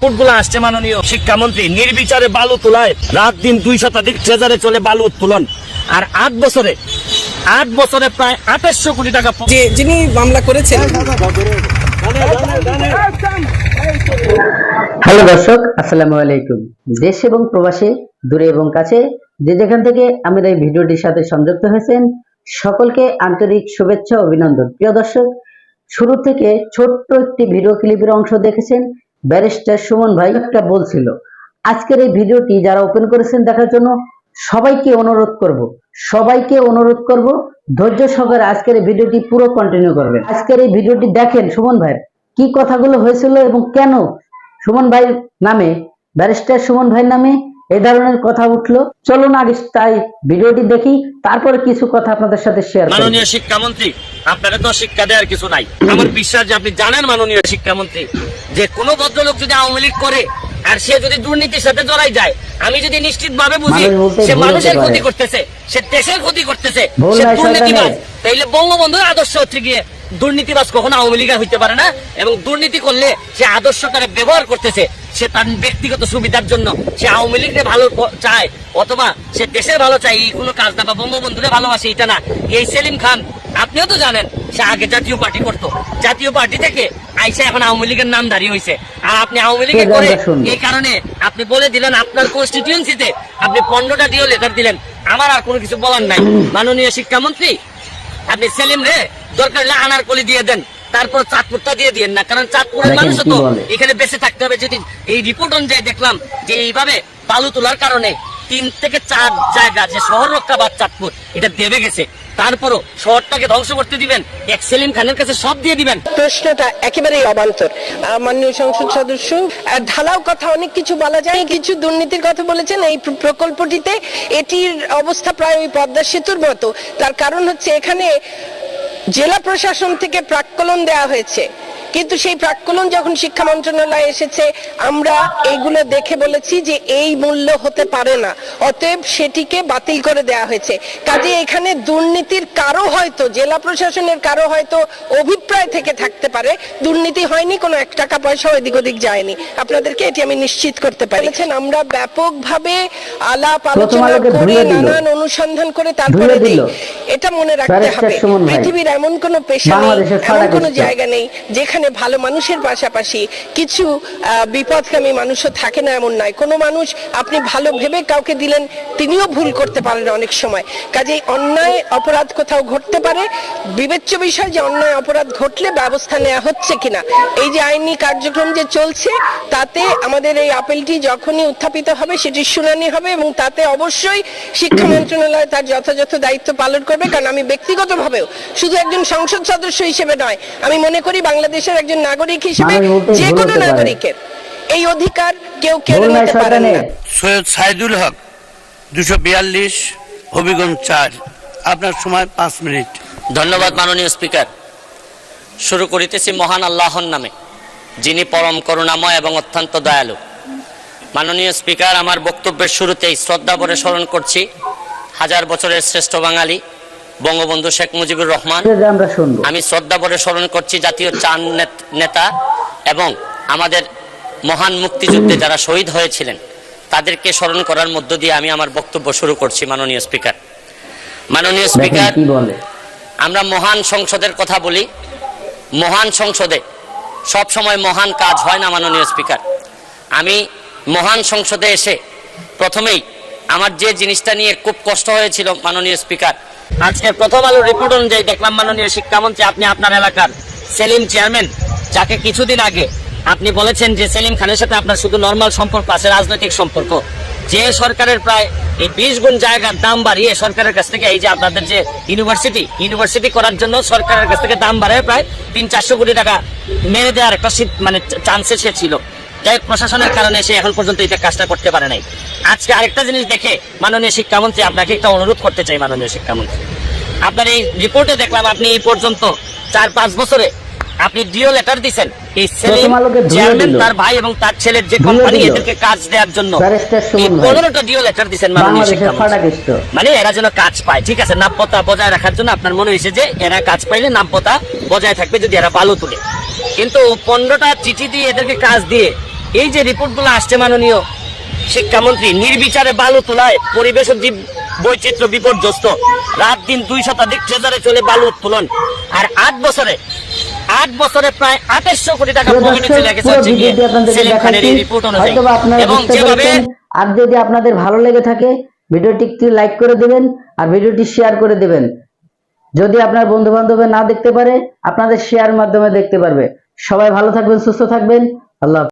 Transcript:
রিপোর্টগুলো আসছে মাননীয় শিক্ষামন্ত্রী। নির্বিচারে বালু তোলায় রাত দিন দুই শতাধিক ট্রেজারে চলে বালু উত্তোলন। আর আট বছরে আট বছরে প্রায় আঠাশশো কোটি টাকা যিনি মামলা করেছেন। হ্যালো দর্শক আসসালামু আলাইকুম। দেশ এবং প্রবাসী দূরে এবং কাছে যে যেখান থেকে আমাদের এই ভিডিওটির সাথে সংযুক্ত হয়েছেন সকলকে আন্তরিক শুভেচ্ছা অভিনন্দন। প্রিয় দর্শক শুরু থেকে ছোট্ট একটি ভিডিও ক্লিপের অংশ দেখেছেন। ব্যারিস্টার সুমন ভাই একটা বলছিল, আজকের এই ভিডিওটি যারা ওপেন করেছেন দেখার জন্য সবাইকে অনুরোধ করব, সবাইকে অনুরোধ করব, ধৈর্য সহকারে আজকের এই ভিডিওটি পুরো কন্টিনিউ করবেন। আজকের এই ভিডিওটি দেখেন সুমন ভাইয়ের কি কথাগুলো হয়েছিল এবং কেন সুমন ভাই নামে, ব্যারিস্টার সুমন ভাইয়ের নামে এই ধরনের কথা উঠল। চলুন আগে তাই ভিডিওটি দেখি, তারপরে কিছু কথা আপনাদের সাথে শেয়ার মাননীয় শিক্ষামন্ত্রী আপনারা তো শিক্ষা দেওয়ার কিছু নাই। আমার বিশ্বাস যে আপনি জানেন মাননীয় শিক্ষামন্ত্রী যে কোনো ভদ্রলোক যদি আওয়ামী লীগ করে আর সে যদি দুর্নীতির সাথে জড়াই যায় আমি যদি নিশ্চিত ভাবে বুঝি সে মানুষের ক্ষতি করতেছে সে দেশের ক্ষতি করতেছে সে দুর্নীতিবাজ। তাইলে বঙ্গবন্ধুর আদর্শ হচ্ছে গিয়ে দুর্নীতিবাজ কখনো আওয়ামী লীগের হইতে পারে না এবং দুর্নীতি করলে সে আদর্শ তারা ব্যবহার করতেছে সে তার ব্যক্তিগত সুবিধার জন্য সে আওয়ামী লীগকে ভালো চায় অথবা সে দেশের ভালো চায় এই কোনো কাজ না বা বঙ্গবন্ধুরে ভালোবাসে এটা না। এই সেলিম খান আপনিও তো জানেন সে আগে জাতীয় পার্টি করতো। জাতীয় পার্টি থেকে আইসা এখন আওয়ামী লীগের নাম দাঁড়িয়ে হয়েছে আর আপনি আওয়ামী লীগে করে এই কারণে আপনি বলে দিলেন আপনার কনস্টিটিউয়েন্সিতে আপনি পনেরোটা ডিও লেটার দিলেন। আমার আর কোনো কিছু বলার নাই। মাননীয় শিক্ষামন্ত্রী আপনি সেলিম রে দরকার হলে আনার কলি দিয়ে দেন। তারপর চাঁদপুরটা দিয়ে দিয়েন না কারণ চাঁদপুরের মানুষ তো এখানে বেঁচে থাকতে হবে। যদি এই রিপোর্ট অনুযায়ী দেখলাম যে এইভাবে বালু তোলার কারণে তিন থেকে চার জায়গা যে শহর রক্ষা বা চাঁদপুর এটা দেবে গেছে। তারপরও শহরটাকে ধ্বংস করতে দিবেন। এক সেলিম খানের কাছে সব দিয়ে দিবেন। প্রশ্নটা একেবারেই অবান্তর। মাননীয় সংসদ সদস্য ঢালাও কথা অনেক কিছু বলা যায়, কিছু দুর্নীতির কথা বলেছেন। এই প্রকল্পটিতে এটির অবস্থা প্রায় ওই পদ্মা সেতুর মতো। তার কারণ হচ্ছে এখানে জেলা প্রশাসন থেকে প্রাক্কলন দেওয়া হয়েছে। কিন্তু সেই প্রাক্কলন যখন শিক্ষা মন্ত্রণালয়ে এসেছে আমরা এইগুলো দেখে বলেছি যে এই মূল্য হতে পারে না। অতএব সেটিকে বাতিল করে দেওয়া হয়েছে। কাজে এখানে দুর্নীতির কারও হয়তো জেলা প্রশাসনের কারও হয়তো অভিপ্রায় থেকে থাকতে পারে। দুর্নীতি হয়নি কোনো এক টাকা পয়সা এদিক ওদিক যায়নি। আপনাদেরকে এটি আমি নিশ্চিত করতে পারি। আমরা ব্যাপকভাবে আলাপ আলোচনা করে নানান অনুসন্ধান করে তারপরে দিই এটা মনে রাখতে হবে। পৃথিবীর এমন কোন পেশা নেই এমন কোন জায়গা নেই যেখানে ভালো মানুষের পাশাপাশি কিছু আহ, বিপদগামী মানুষও থাকে না এমন নয়। কোনো মানুষ আপনি ভালো ভেবে কাউকে দিলেন তিনিও ভুল করতে পারেন অনেক সময়। কাজেই অন্যায় অপরাধ কোথাও ঘটতে পারে। বিবেচ্য বিষয় যে অন্যায় অপরাধ ঘটলে ব্যবস্থা নেওয়া হচ্ছে কিনা। এই যে আইনি কার্যক্রম যে চলছে তাতে আমাদের এই আপিলটি যখনই উত্থাপিত হবে সেটির শুনানি হবে এবং তাতে অবশ্যই শিক্ষা মন্ত্রণালয় তার যথাযথ দায়িত্ব পালন করবে। কারণ আমি ব্যক্তিগতভাবেও শুধু একজন সংসদ সদস্য হিসেবে নয় আমি মনে করি বাংলাদেশের একজন নাগরিক হিসেবে যে কোনো নাগরিকের এই অধিকার কেউ কেড়ে নিতে পারেন না। সৈয়দ সাইদুল হক দুশো বিয়াল্লিশ হবিগঞ্জ চার। আপনার সময় পাঁচ মিনিট। ধন্যবাদ মাননীয় স্পিকার। শুরু করিতেছি মহান আল্লাহর নামে যিনি পরম করুণাময় এবং অত্যন্ত দয়ালু। মাননীয় স্পিকার আমার বক্তব্যের শুরুতেই শ্রদ্ধা ভরে স্মরণ করছি হাজার বছরের শ্রেষ্ঠ বাঙালি বঙ্গবন্ধু শেখ মুজিবুর রহমান। আমি শ্রদ্ধা ভরে স্মরণ করছি জাতীয় চান নেত- নেতা এবং আমাদের মহান মুক্তিযুদ্ধে যারা শহীদ হয়েছিলেন তাদেরকে স্মরণ করার মধ্য দিয়ে আমি আমার বক্তব্য শুরু করছি মাননীয় স্পিকার। মাননীয় স্পিকার আমরা মহান সংসদের কথা বলি। মহান সংসদে সব সময় মহান কাজ হয় না মাননীয় স্পিকার। আমি মহান সংসদে এসে প্রথমেই আমার যে জিনিসটা নিয়ে খুব কষ্ট হয়েছিল মাননীয় স্পিকার আজকে প্রথম আলো রিপোর্ট অনুযায়ী দেখলাম মাননীয় শিক্ষামন্ত্রী, আপনি আপনার এলাকার সেলিম চেয়ারম্যান, যাকে কিছুদিন আগে আপনি বলেছেন যে সেলিম খানের সাথে আপনার শুধু নর্মাল সম্পর্ক আছে, রাজনৈতিক সম্পর্ক। যে সরকারের প্রায় এই বিশ গুণ জায়গার দাম বাড়িয়ে সরকারের কাছ থেকে এই যে আপনাদের যে ইউনিভার্সিটি ইউনিভার্সিটি করার জন্য সরকারের কাছ থেকে দাম বাড়ায় প্রায় তিন চারশো কোটি টাকা মেরে দেওয়ার একটা মানে চান্সে সে ছিল। যাই প্রশাসনের কারণে সে এখন পর্যন্ত এটা কাজটা করতে পারে নাই। আজকে আরেকটা জিনিস দেখে মাননীয় শিক্ষামন্ত্রী আপনাকে একটা অনুরোধ করতে চাই, মাননীয় শিক্ষামন্ত্রী। আপনার এই রিপোর্টে দেখলাম আপনি এই পর্যন্ত চার পাঁচ বছরে আপনি ডিও লেটার দিছেন। এই ধুয়ে চেয়ারম্যান তার ভাই এবং তার ছেলের যে কোম্পানি। এদেরকে কাজ দেওয়ার জন্য। পনেরোটা ডিও লেটার ফাটাকৃষ্ট। মানে এরা যেন কাজ পায় ঠিক আছে? নাব্যতা বজায় রাখার জন্য আপনার মনে হয়েছে যে এরা কাজ পাইলে নাব্যতা বজায় থাকবে যদি এরা বালু তুলে। কিন্তু পনেরোটা চিঠি দিয়ে এদেরকে কাজ দিয়ে এই যে রিপোর্টগুলো আসছে মাননীয় শিক্ষামন্ত্রী নির্বিচারে বালু তোলায় পরিবেশ জীব বৈচিত্র্য বিপর্যস্ত। রাত দিন দুই শতাধিক ট্রেজারে চলে বালু উত্তোলন। আর আট বছরে আট বছরে প্রায় আঠাশশো কোটি টাকা পকেটে চলে গেছে হচ্ছে গিয়ে সেলিম খানের এই রিপোর্ট অনুযায়ী। এবং যেভাবে আর যদি আপনাদের ভালো লেগে থাকে ভিডিওটি একটি লাইক করে দেবেন আর ভিডিওটি শেয়ার করে দেবেন। যদি আপনার বন্ধু বান্ধব না দেখতে পারে আপনাদের শেয়ার মাধ্যমে দেখতে পারবে। সবাই ভালো থাকবেন সুস্থ থাকবেন। আল্লাহ।